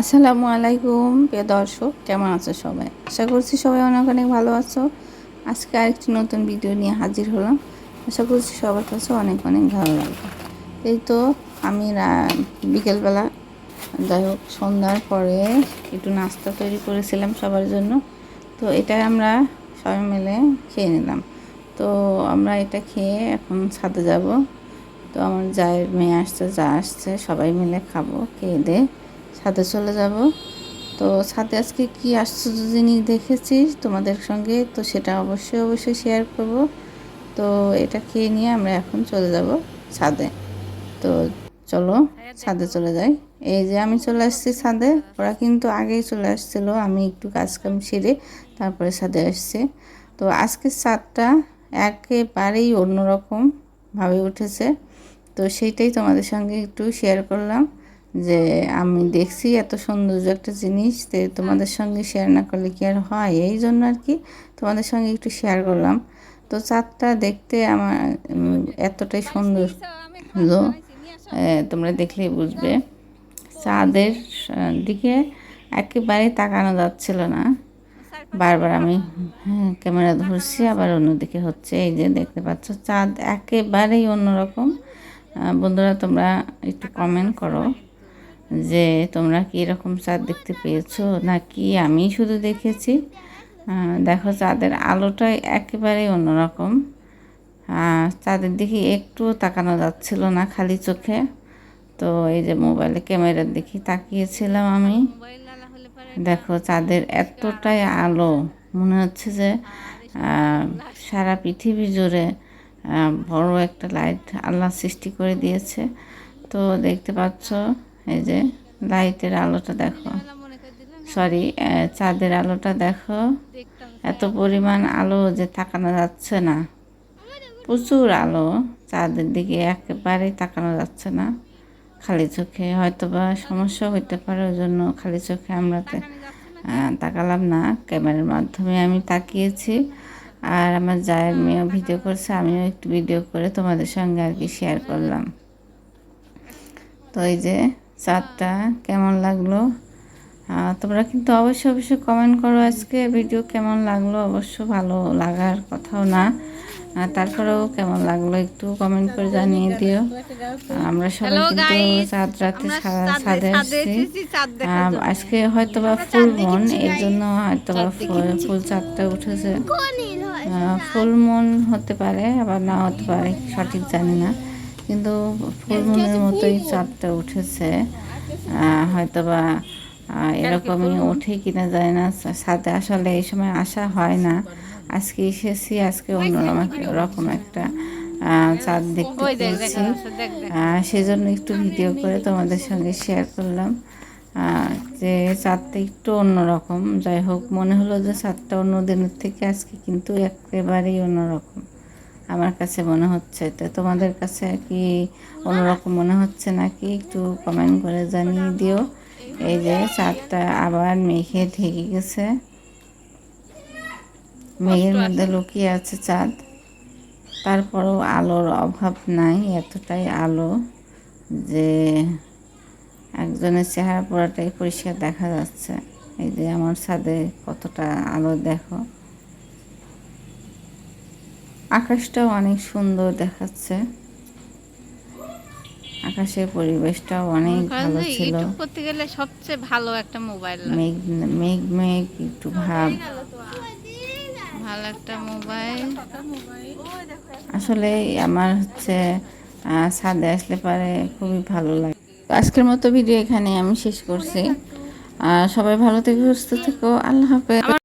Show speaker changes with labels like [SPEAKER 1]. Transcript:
[SPEAKER 1] আসসালামু আলাইকুম, প্রিয় দর্শক, কেমন আছো সবাই? আশা করছি সবাই অনেক অনেক ভালো আছো। আজকে আরেকটি নতুন ভিডিও নিয়ে হাজির হলাম। আশা করছি সবার কাছে অনেক অনেক ভালো লাগবে। এই তো আমি বিকেলবেলা, যাই হোক, সন্ধ্যার পরে একটু নাস্তা তৈরি করেছিলাম সবার জন্য। তো এটা আমরা সবাই মিলে খেয়ে নিলাম। তো আমরা এটা খেয়ে এখন ছাদে যাব। তো আমার জায়ের মেয়ে আসছে, যা আসছে, সবাই মিলে খাব, খেয়ে দে। ছাদে চলে যাব। তো ছাদে আজকে কি আশ্চর্য জিনিস দেখেছি তোমাদের সঙ্গে, তো সেটা অবশ্যই অবশ্যই শেয়ার করব। তো এটা খেয়ে নিয়ে আমরা এখন চলে যাব ছাদে। তো চলো ছাদে চলে যাই। এই যে আমি চলে আসছি ছাদে, ওরা কিন্তু আগেই চলে আসছিল, আমি একটু কাজ কাম সেরে তারপরে ছাদে আসছি। তো আজকের ছাদটা একেবারেই অন্যরকম ভাবে উঠেছে। তো সেইটাই তোমাদের সঙ্গে একটু শেয়ার করলাম। যে আমি দেখছি এত সৌন্দর্য একটা জিনিস তো তোমাদের সঙ্গে শেয়ার না করলে কি আর হয়? এই জন্য আর কি তোমাদের সঙ্গে একটু শেয়ার করলাম। তো চাঁদটা দেখতে আমার এতটাই সুন্দর। হলো তোমরা দেখলেই বুঝবে। চাঁদের দিকে একেবারে তাকানো যাচ্ছিল না। বারবার আমি হ্যাঁ, ক্যামেরা ধরছি আবার অন্যদিকে হচ্ছে। এই যে দেখতে পাচ্ছ চাঁদ একেবারেই অন্যরকম। বন্ধুরা তোমরা একটু কমেন্ট করো। যে তোমরা কি এরকম চাঁদ দেখতে পেয়েছ? নাকি আমি শুধু দেখেছি? দেখো, চাঁদের আলোটাই একেবারেই অন্যরকম। চাঁদের দিকে একটুও তাকানো যাচ্ছিল না খালি চোখে। তো এই যে মোবাইলে ক্যামেরার দিকে তাকিয়েছিলাম আমি। দেখো, চাঁদের এতটাই আলো, মনে হচ্ছে যে সারা পৃথিবী জুড়ে বড় একটা লাইট আল্লাহ সৃষ্টি করে দিয়েছে। তো দেখতে পাচ্ছ এই যে লাইটের আলোটা দেখো। সরি চাঁদের আলোটা দেখো। এত পরিমাণ আলো যে তাকানো যাচ্ছে না। প্রচুর আলো চাঁদের দিকে একেবারেই তাকানো যাচ্ছে না। খালি চোখে হয়তো বা সমস্যা হইতে পারে ওই জন্য খালি চোখে আমরা তাকালাম না। ক্যামেরার মাধ্যমে আমি তাকিয়েছি। আর আমার জায়ের মেয়েও ভিডিও করছে, আমিও একটু ভিডিও করে তোমাদের সঙ্গে আর কি শেয়ার করলাম। তো এই যে চাঁদটা কেমন লাগল? তোমরা কিন্তু অবশ্যই অবশ্যই কমেন্ট করো আজকে ভিডিও কেমন লাগল। অবশ্য ভালো লাগার কথাও না। তারপরেও কেমন লাগল একটু কমেন্ট করে জানিয়ে দিও। আমরা সবাই কিন্তু চাঁদ রাতে ছাদে আসছি। আজকে হয়তো বা ফুল মন এর জন্য হয়তো বা ফুল চাঁদটা উঠেছে। ফুল মন হতে পারে আবার না হতে পারে সঠিক জানি না। কিন্তু ফুল মনের মতোই চাঁদটা উঠেছে। হয়তোবা এরকমই ওঠে কিনা যায় না। সাথে আসলে এই সময় আসা হয় না। আজকে এসেছি আজকে অন্যরকম রকম একটা চাঁদ দেখতে পেয়েছি। আহ, সেজন্য একটু ভিডিও করে তোমাদের সঙ্গে শেয়ার করলাম। যে চাঁদটা একটু অন্যরকম। যাই হোক মনে হলো যে চাঁদটা অন্য দিনের থেকে আজকে কিন্তু একেবারেই অন্যরকম। আমার কাছে মনে হচ্ছে। তো তোমাদের কাছে কি অন্যরকম মনে হচ্ছে নাকি? একটু কমেন্ট করে জানিয়ে দিও। এই যে চাঁদটা আবার মেঘে ঢেকে গেছে। মেঘের মধ্যে লুকিয়ে আছে চাঁদ। তারপরেও আলোর অভাব নাই এতটাই আলো যে একজনের চেহারা পুরাটাই পরিষ্কার দেখা যাচ্ছে। এই যে আমার ছাদে কতটা আলো দেখো। আকাশটাও অনেক সুন্দর দেখাচ্ছে। আকাশের পরিবেশটাও অনেক ভালো ছিল।
[SPEAKER 2] করতে গেলে সবচেয়ে ভালো একটা মোবাইল
[SPEAKER 1] মেঘ মেঘ মেঘ একটু ভাব।
[SPEAKER 2] ভালো একটা মোবাইল
[SPEAKER 1] আসলে আমার হচ্ছে ছাদে আসলে পারে খুবই ভালো লাগে। আজকের মতো ভিডিও এখানে আমি শেষ করছি। আর সবাই ভালো থেকে সুস্থ থেকো। আল্লাহ হাফেজ।